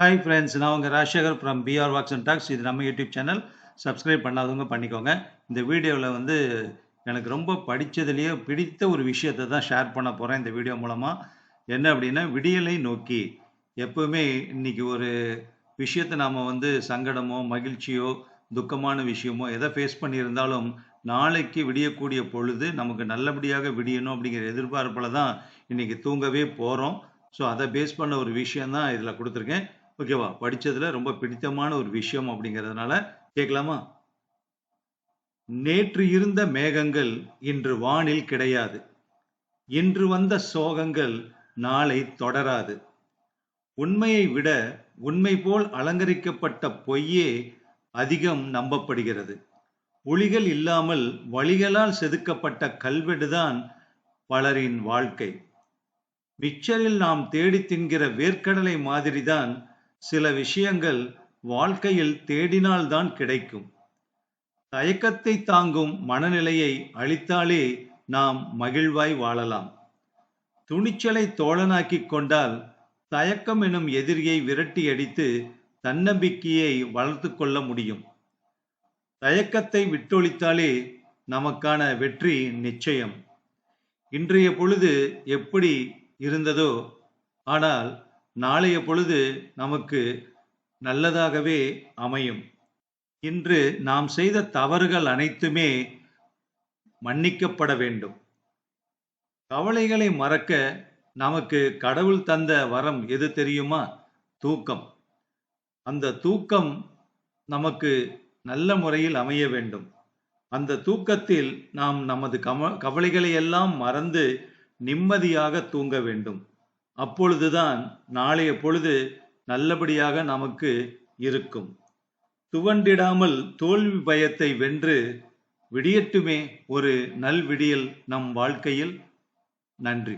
Hi friends நான் உங்கள் Rajasekar from PR walks and talks இது நம்ம யூடியூப் சேனல் சப்ஸ்கிரைப் பண்ணாதவங்க பண்ணிக்கோங்க. இந்த வீடியோவில் வந்து எனக்கு ரொம்ப படித்ததுலேயே பிடித்த ஒரு விஷயத்தை தான் ஷேர் பண்ண போகிறேன் இந்த வீடியோ மூலமாக என்ன அப்படின்னா விடியலை நோக்கி. எப்பவுமே இன்றைக்கி ஒரு விஷயத்தை நாம் வந்து சங்கடமோ மகிழ்ச்சியோ துக்கமான விஷயமோ எதை ஃபேஸ் பண்ணியிருந்தாலும் நாளைக்கு விடியக்கூடிய பொழுது நமக்கு நல்லபடியாக விடியணும் அப்படிங்கிற எதிர்பார்ப்பில் தான் இன்றைக்கி தூங்கவே போகிறோம் ஸோ அதை பேஸ் பண்ண ஒரு விஷயம் தான் இதில் கொடுத்துருக்கேன். ஓகேவா படிச்சதுல ரொம்ப பிடித்தமான ஒரு விஷயம் அப்படிங்கிறதுனால கேட்கலாமா நேற்று இருந்த மேகங்கள் இன்று வானில் கிடையாது. இன்று வந்த சோகங்கள் நாளை தொடராது. உண்மையை விட உண்மை போல் அலங்கரிக்கப்பட்ட பொய்யே அதிகம் நம்பப்படுகிறது. ஒளிகள் இல்லாமல் வழிகளால் செதுக்கப்பட்ட கல்வெடுதான் பலரின் வாழ்க்கை. மிச்சலில் நாம் தேடி தின்கிற வேர்க்கடலை மாதிரிதான் சில விஷயங்கள் வாழ்க்கையில் தேடினால்தான் கிடைக்கும். தயக்கத்தை தாங்கும் மனநிலையை அளித்தாலே நாம் மகிழ்வாய் வாழலாம். துணிச்சலை தோழனாக்கிக் கொண்டால் தயக்கம் எனும் எதிரியை விரட்டி அடித்து தன்னம்பிக்கையை வளர்த்து கொள்ள முடியும். தயக்கத்தை விட்டொழித்தாலே நமக்கான வெற்றி நிச்சயம். இன்றைய பொழுது எப்படி இருந்ததோ ஆனால் நாளைய பொழுது நமக்கு நல்லதாகவே அமையும். இன்று நாம் செய்த தவறுகள் அனைத்துமே மன்னிக்கப்பட வேண்டும். கவலைகளை மறக்க நமக்கு கடவுள் தந்த வரம் எது தெரியுமா? தூக்கம். அந்த தூக்கம் நமக்கு நல்ல முறையில் அமைய வேண்டும். அந்த தூக்கத்தில் நாம் நமது கம கவலைகளை எல்லாம் மறந்து நிம்மதியாக தூங்க வேண்டும். அப்பொழுதுதான் நாளைய பொழுது நல்லபடியாக நமக்கு இருக்கும். துவண்டிடாமல் தோல்வி பயத்தை வென்று விடியட்டுமே ஒரு நல்விடியல் நம் வாழ்க்கையில். நன்றி.